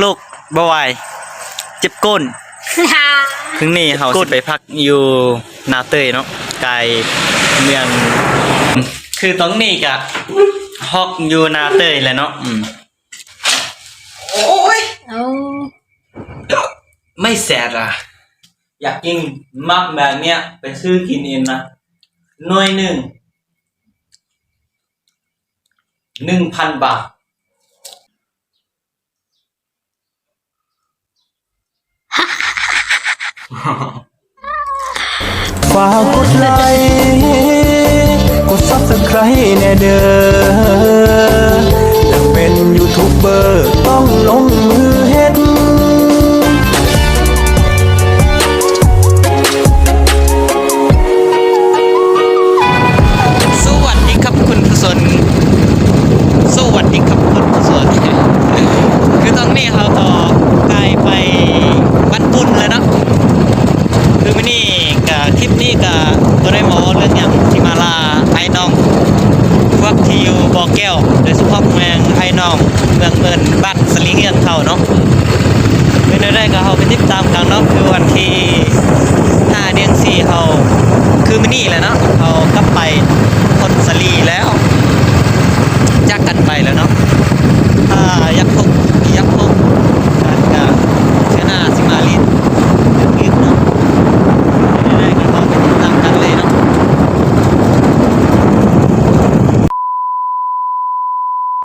โลกบ่ไหวเจ็บก้นถึงนี่เฮาสิไปพักอยู่นาเตยเนาะไกลเมือง คือตรงนี้ก็ฮอกอยู่นาเตยแหละเนาะอืมโอ้ยเอาไม่แสดอะ อยากกินมักแบบเนี้ยไปซื้อกินเองนะหน่วยหนึ่งหนึ่งพันบาท ฝากกดไลค์กดซับสไครต์แน่เด้ออยากเป็นยูทูบเบอร์ต้องลงาะคือวันที่5เดือน4เขาคือมื้อนี้แหละเนาะเขากลับไปคนสลีแล้วจากกันไปแล้วเนาะถ้ายักพกยักพกอาจจะเชนาสิมาลินลืมเนาะได้ก็เขาไปติดตามกันเลยเนาะ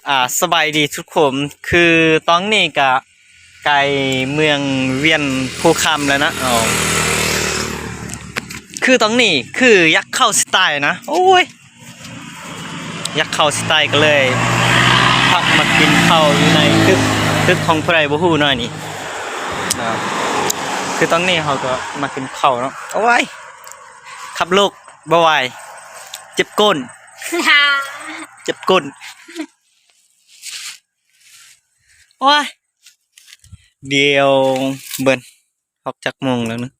อ่าสบายดีทุกคนคือตอนนี้กะ กลเมืองเวียนภูคำแล้วนะอ๋อคือตอนนี้คือยักษ์เข้าสไตล์นะ โอ้ย ยักษ์เข้าสไตล์ก็เลย พักมากินข้าวอยู่ในตึกตึกของผู้ใดบ่ฮู้หน่อยนี่อ่าคือตอนนี้เขาก็มากินข้าวเนาะโอ้ยขับลูกบ่ไหวเจ็บก้นเจ็บก้นโอ้ย เดียวเบิ้นออกจากโมงแล้วนะ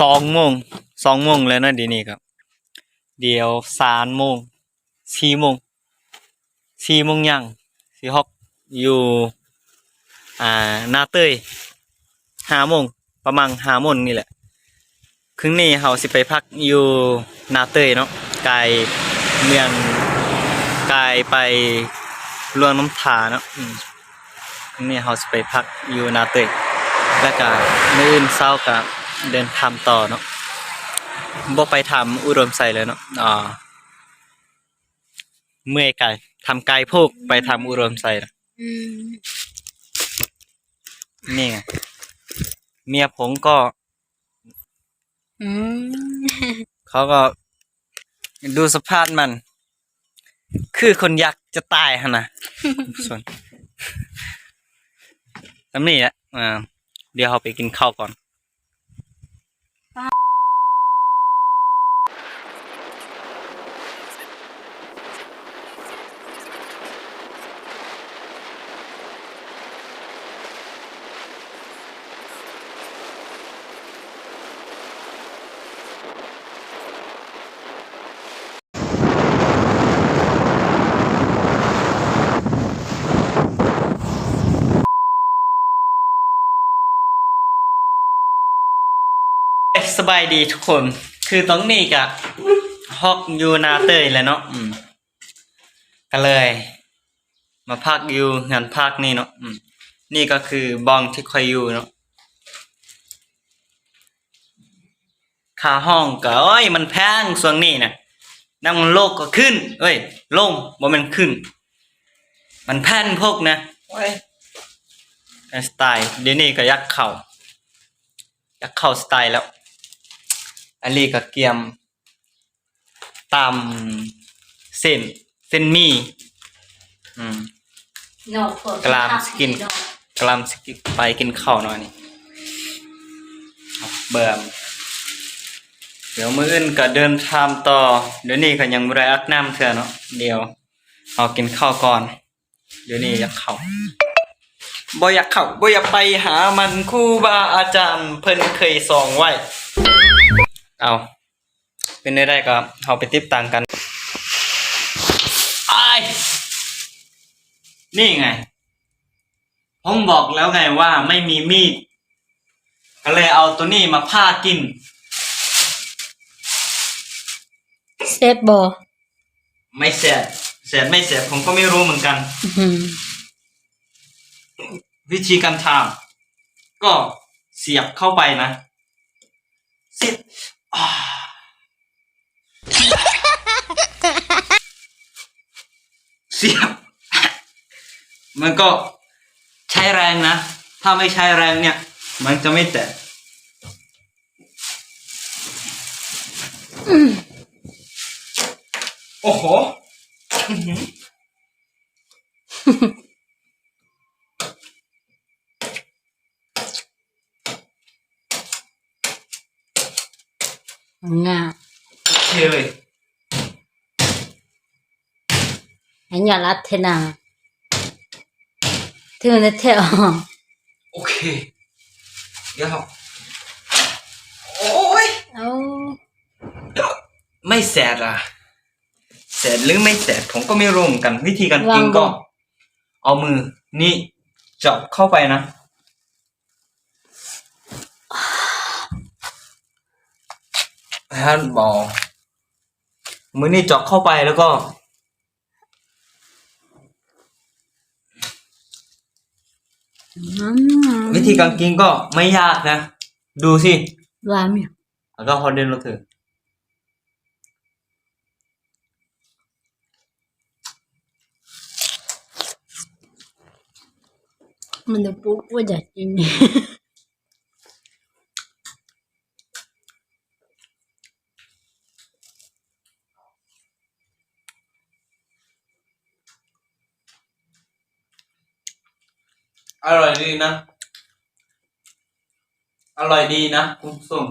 สองโมงสองโมงแล้วนะเดียวนี้ครับ เดียวสามโมงสี่โมงสี่โมงยังสี่ฮอกอยู่อ่านาเตยห้าโมงประมาณห้าโมงนี่แหละครึ่งนี้เราสิไปพักอยู่นาเตยเนาะไกลเมืองไกายไป รวงน้ำทาเนาะอืมนี่เขาจะไปพักอยู่นาเตยแล้วก็มื้ออื่นเช้าก็เดินทำต่อเนาะบ่ไปทำอุดมใส่เลยเนาะอ่าเมื่อยไก่ทำไก่พวกไปทำอุดมใส่นะอืมนี่ไงเมียผมก็อืมเขาก็ดูสภาพมัน คือคนอยาก จะตายฮะนะส่วนน้ำนี่แหละอ่าเดี๋ยวเราไปกินข้าวก่อน ส บายดีทุกคน คือตรงนี้กะฮอกอยู่นาเตยแหล้วเนาะอืมก็เลย มาพักอยู่งานพักนี่เนาะอืมนี่ก็คือบองที่คอยอยู่เนาะค่าห้องก็โอ้ยมันแพงส่วนนี้นะน้ำมันโลกก็ขึ้นเอ้ยลงบ่มันขึ้น มันแพงพวกนะโอ้ยสไตล์เดี๋ยวนี้ก็ยักเข่ายักเข้าสไตล์แล้ว อันนี้ก็เกียมตามเส้น เส้นหมีอืมนอกเปิดกลามสกินกำลังสิไปกินข้าวหน่อยนี่ครับเบิ่มเดี๋ยวมื้ออื่นก็เดินทางต่อ เดี๋ยวนี้ก็ยังบ่ได้อาบน้ำเทื่อเนาะเดี๋ยวเอากินข้าวก่อน เดี๋ยวนี้อยากเข้าบ่อยากเข้าบ่อยากไปหามันครูบาอาจารย์เพิ่นเคยสอนไว้ เอาเป็นได้ได้ก็เอาไปติดตามกันไอ้ายนี่ไง ผมบอกแล้วไงว่าไม่มีมีด ก็เลยเอาตัวนี้มาผ้ากิน เซฟบอไม่เสร็จเสร็จไม่เสร็จผมก็ไม่รู้เหมือนกันอืมวิธีการทำก็เสียบเข้าไปนะ เสียบ มันก็ใช้แรงนะ ถ้าไม่ใช้แรงเนี่ย มันจะไม่แตะโอ้โหอื้อหือ งาโอเคเลยอันยาลัดเทนังที่มันจะเทอโอเค เดี๋ยวโอ้ยเอาไม่แสดอะแสดหรือไม่แสดผมก็ไม่รู้เหมือนกัน วิธีการกินก็ เอามือนี่เจาะเข้าไปนะ ท่านบอกมือนี่เจาะเข้าไปแล้วก็อืมวิธีการกินก็ไม่ยากนะ ดูสิวามอยู่แล้วก็ฮอดเดนรถเถอะมันจะปุ๊บว่าจะจริ อร่อยดีนะ อร่อยดีนะคุณผู้ชม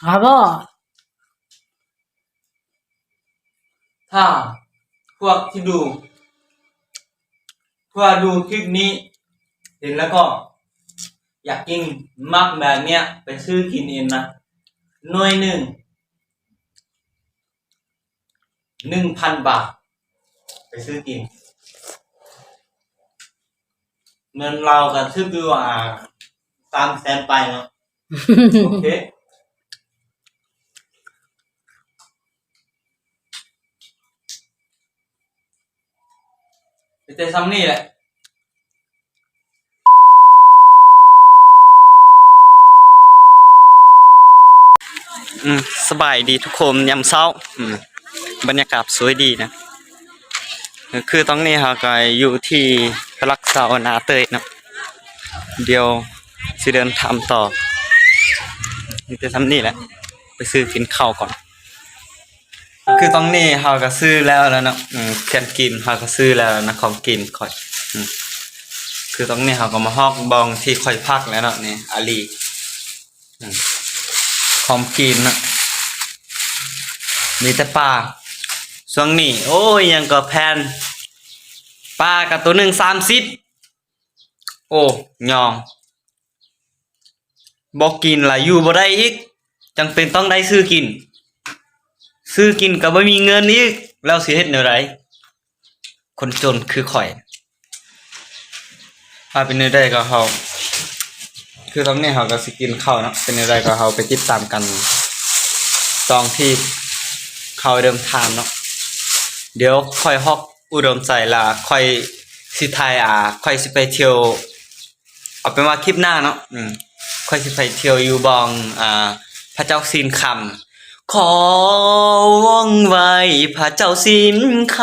ครับพ่อถ้าพวกที่ดูเพื่อดูคลิปนี้เห็นแล้วก็ อยากกินมากแบบเนี้ยไปซื้อกินเองนะหน่วยหนึ่ง หนึ่งพันบาท ไปซื้อกิน เงินเราก็ถือว่าสามแสนไปเนาะโอเคแต่ซ้ำนี่แหละอืมสบายดีทุกคนยามเช้าอืม บรรยากาศสวยดีนะ คือตอนนี้เราก็อยู่ที่พลักษานาเตยนะเดี๋ยวสิเดินทำต่อนี่แต่ซ้ำนี่แหละ ไปซื้อกินข้าวก่อน คือตรงนี้เราก็ซื้อแล้วแล้วเนาะเครื่องกินเราก็ซื้อแล้วนะของกินค่อยอคือตรงนี้เราก็มาฮอกบองที่คอยพักแล้วเนาะนี่อาลีอของกินนะมีแต่ปลา ช่วงนี้ โอ้ยยังก็แพนปลากับตัวหนึ่งสามสิบโอ้ยองบอกกินละอยู่บ่ได้อีกจังเป็นต้องได้ซื้อกิน ซื้อกินก็บ่มีเงินอีกแล้วสิเฮ็ดแนวใดคนจนคือข่อยถ้าเป็นแนวใดก็เฮาคือตอนนี้เฮาก็สิกินข้าวเนะเป็นแนวใดก็เฮาไปติดตามกันตอนที่เขาเดิมทางเนาะ เดี๋ยวค่อยฮอกอุดมใจละค่อยสิทายอ่าค่อยสิไปเที่ยวเอาเป็นว่าคลิปหน้าเนาะอืมค่อยสิไปเที่ยวอยู่บองอ่าพระเจ้าสินคำขอว่องไวพระเจ้าสินค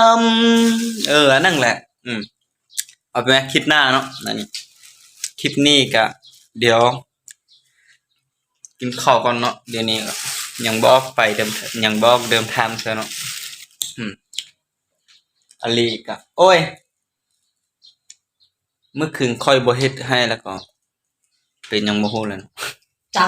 ำเออนั่นแหละ อืมเอาไปไหมคลิปหน้าเนาะนั่นคลิปนี้ก็เดี๋ยว กินข้าวก่อนเนาะเดี๋ยวนี้ก็ยังบอกไปเดิมยังบอกเดิมทางเธอเนาะอืม อลีกะโอ้ย เมื่อคืนค่อยบ่เฮ็ดให้แล้วก็ เป็นยังบ่ฮู้เลยเนาะจ้า